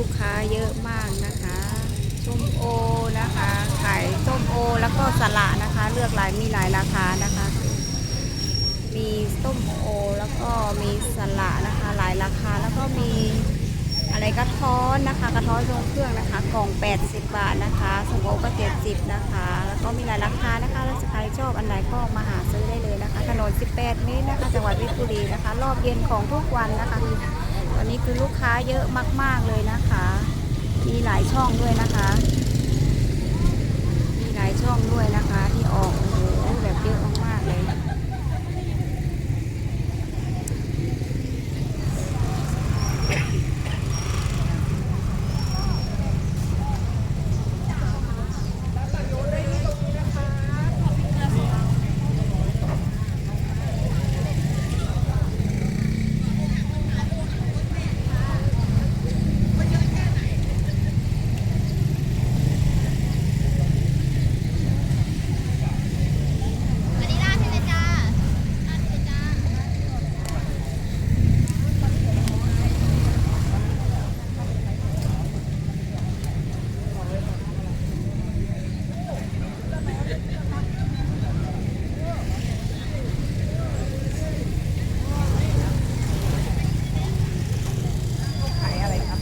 ลูกค้าเยอะมากนะคะส้มโอนะคะขายส้มโอแล้วก็สละนะคะ เลือกหลายมีหลายราคานะคะ มีส้มโอแล้วก็มีสละนะคะหลายราคาแล้วก็มีอะไรกระท้อนนะคะ กระท้อนทรงเครื่องนะคะ กล่อง 80 บาทนะคะส้มโอก็70นะคะ แล้วก็มีหลายราคานะคะแล้วใครชอบอันไหนก็มาหาซื้อได้เลยนะคะถนน 18 เมตรนะคะ จังหวัดเพชรบุรีนะคะ รอบเย็นของทุกวันนะคะ คือตอนนี้คือลูกค้าเยอะมาก ๆเลยนะคะ มีหลายช่องด้วยนะคะ มีหลายช่องด้วยนะคะที่ออกโอ้โหแบบเยอะมากๆเลย อันนี้ราดให้เลยจ้าราดให้เลยจ้า ขายอะไรครับ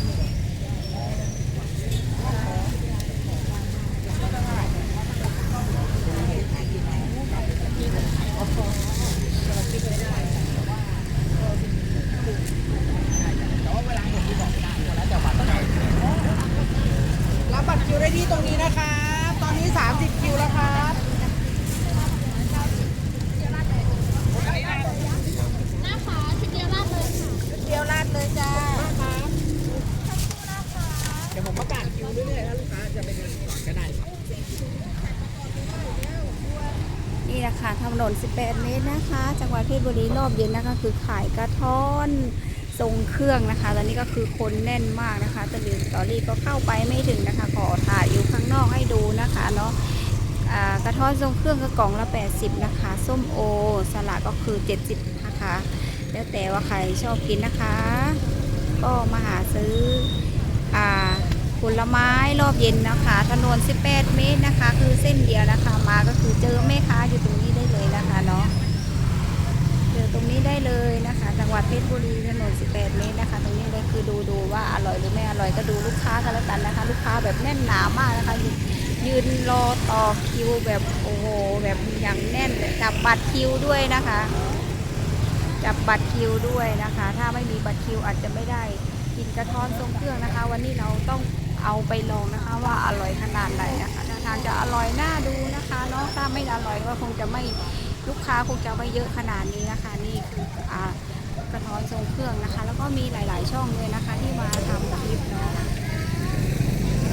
รับบัตรคิวได้ที่ตรงนี้นะครับ ตอนนี้ 30 คิวแล้วครับ หน้าขาชุดเดียวราดเลยค่ะ เดียวลาดเลยจ้าเดี๋ยวผมประกาศคิวเรื่อยๆถ้าลูกค้าจะไปเดินก่อนก็ได้นี่นะคะถนน 18 เมตรนะคะ จังหวัดเพชรบุรีรอบเย็นนะคะคือขายกระท้อนทรงเครื่องนะคะ ตอนนี้ก็คือคนแน่นมากนะคะแต่ลืมสตอรี่ก็เข้าไปไม่ถึงนะคะขอถ่ายอยู่ข้างนอกให้ดูนะคะเนาะกระท้อนทรงเครื่องก็กล่องละ 80 นะคะ ส้มโอ สลัดก็คือ 70 นะคะ แล้วแต่ว่าใครชอบกินนะคะ ก็มาหาซื้ออ่า ผลไม้รอบเย็นนะคะ ถนน 18 เมตรนะคะ คือเส้นเดียวนะคะ มาก็คือเจอแม่ค้าอยู่ตรงนี้ได้เลยนะคะเนาะเจอตรงนี้ได้เลยนะคะ จังหวัดเพชรบุรีถนน 18 เมตรนะคะ ตรงนี้เลยคือดูดูว่าอร่อยหรือไม่อร่อยก็ดูลูกค้ากันแล้วกันนะคะ ลูกค้าแบบแน่นหนามากนะคะยืนยืนรอต่อคิวแบบโอ้โหแบบอย่างแน่นจับบัตรคิวด้วยนะคะ จับบัตรคิวด้วยนะคะ ถ้าไม่มีบัตรคิวอาจจะไม่ได้กินกระท้อนทรงเครื่องนะคะ วันนี้เราต้อง เอาไปลองนะคะ ว่าอร่อยขนาดไหนนะคะทานจะอร่อยน่าดูนะคะเนาะถ้าไม่อร่อยก็คงจะไม่ลูกค้าคงจะไม่เยอะขนาดนี้นะคะ นี่คืออ่ากระท้อนทรงเครื่องนะคะ แล้วก็มีหลาย ๆ ช่องเลยนะคะ ที่มาทำคลิปเนาะ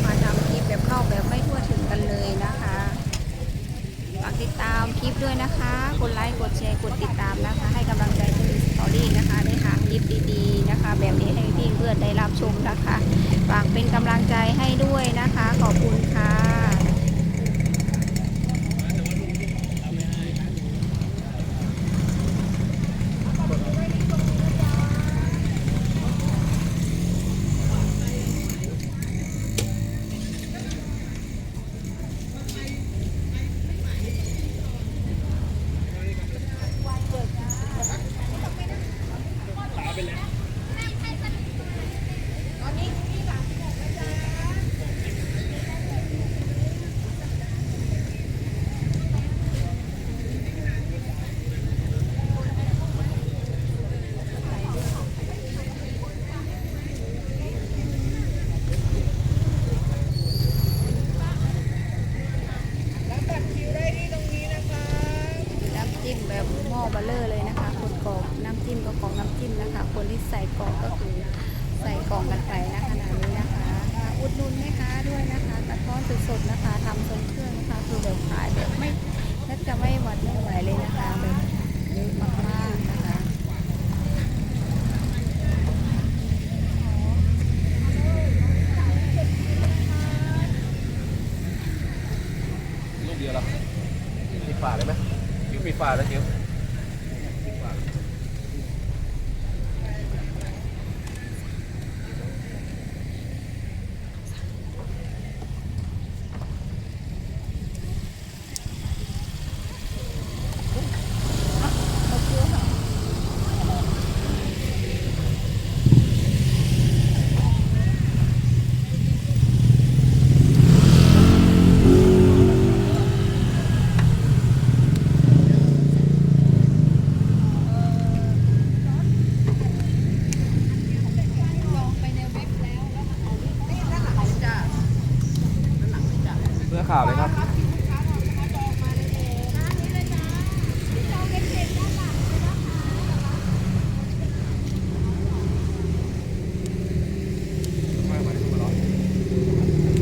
มาทำคลิปแบบเข้าแบบไม่ทั่วถึงกันเลยนะคะฝากติดตามคลิปด้วยนะคะกดไลค์กดแชร์กดติดตามนะคะ ให้กำลังใจคุณสตอรี่นะคะได้หาคลิปดีๆ แบบนี้ให้พี่เพื่อนได้รับชมนะคะฝากเป็นกำลังใจให้ด้วยนะคะ ขอบคุณค่ะ รับบัตรคิวได้ที่ตรงนี้นะครับ น้ำจิ้มแบบหม้อเบลเลอร์เลยนะคะ คนกรอกน้ำจิ้มก็ของน้ำจิ้มนะคะ คนที่ใส่กล่องก็คือใส่ กันไปนะขนาดนี้นะคะ อุดหนุนแม่ค้าด้วยนะคะกระท้อนสดๆนะคะทำทรงเครื่องนะคะคือแบบขายแบบไม่แทบจะไม่หวัดไม่ไหวเลยนะคะแบบเยอะมากๆนะคะลูกเดียวเหรอมีฝาเลยไหมคิ้วมีฝาแล้วคิ้ว นื้อขาวเลยครับ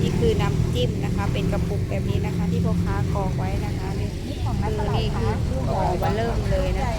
นี่คือน้ำจิ้มนะคะ เป็นกระปุกแบบนี้นะคะ ที่พ่อค้ากองไว้นะคะนี่คือนี่คือตัวเริ่มเลยนะคะ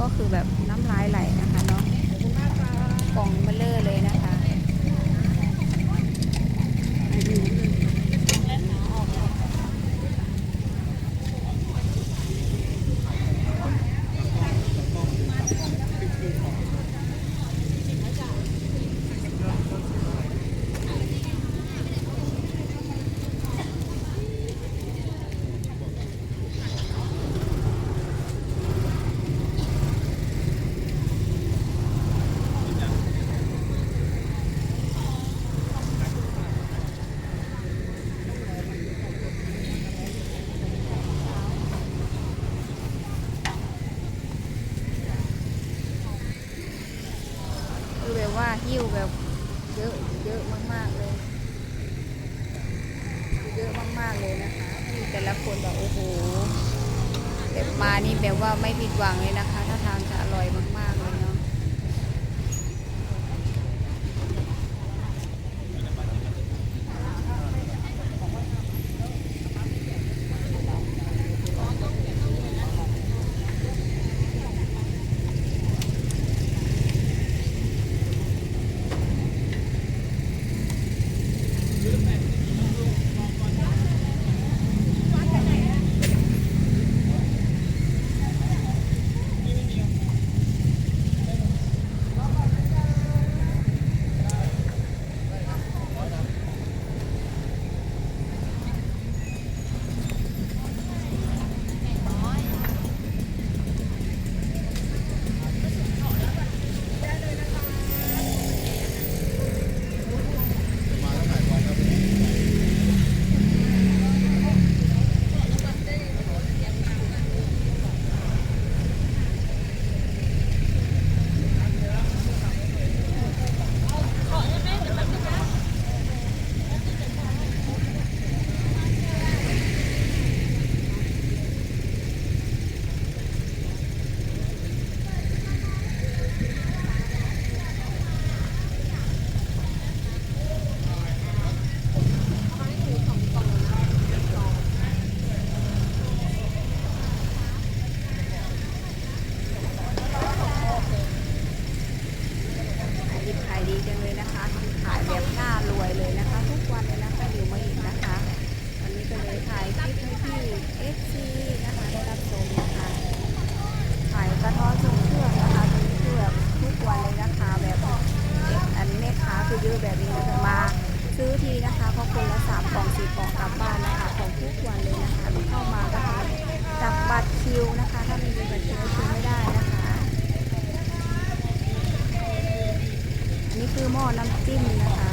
ก็คือแบบน้ำลายไหลากเลยนะคะที่แต่ละคนบอกโอ้โหแบบมานี่แบบว่าไม่ผิดหวังเลยนะคะท่าทางจะอร่อยมากๆ หม้อน้ำจิ้มนะคะ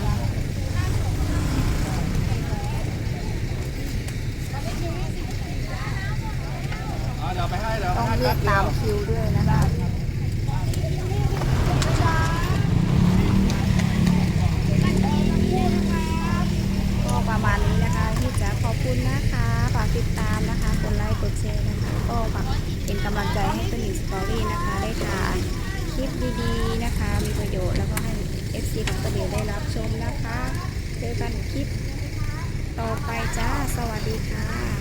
ต้องเลือกตามคิวด้วยนะคะก็ประมาณนี้นะคะพี่จะขอบคุณนะคะฝากติดตามนะคะกดไลค์กดแชร์นะคะก็ฝากเป็นกำลังใจให้ตัวหนิงสตอรี่นะคะ ได้ทานคลิปดีๆนะคะ มีประโยชน์แล้วก็ให้ ที่ของตะเดียได้รับชมนะคะ เจอกันคลิปต่อไปจ้า สวัสดีค่ะ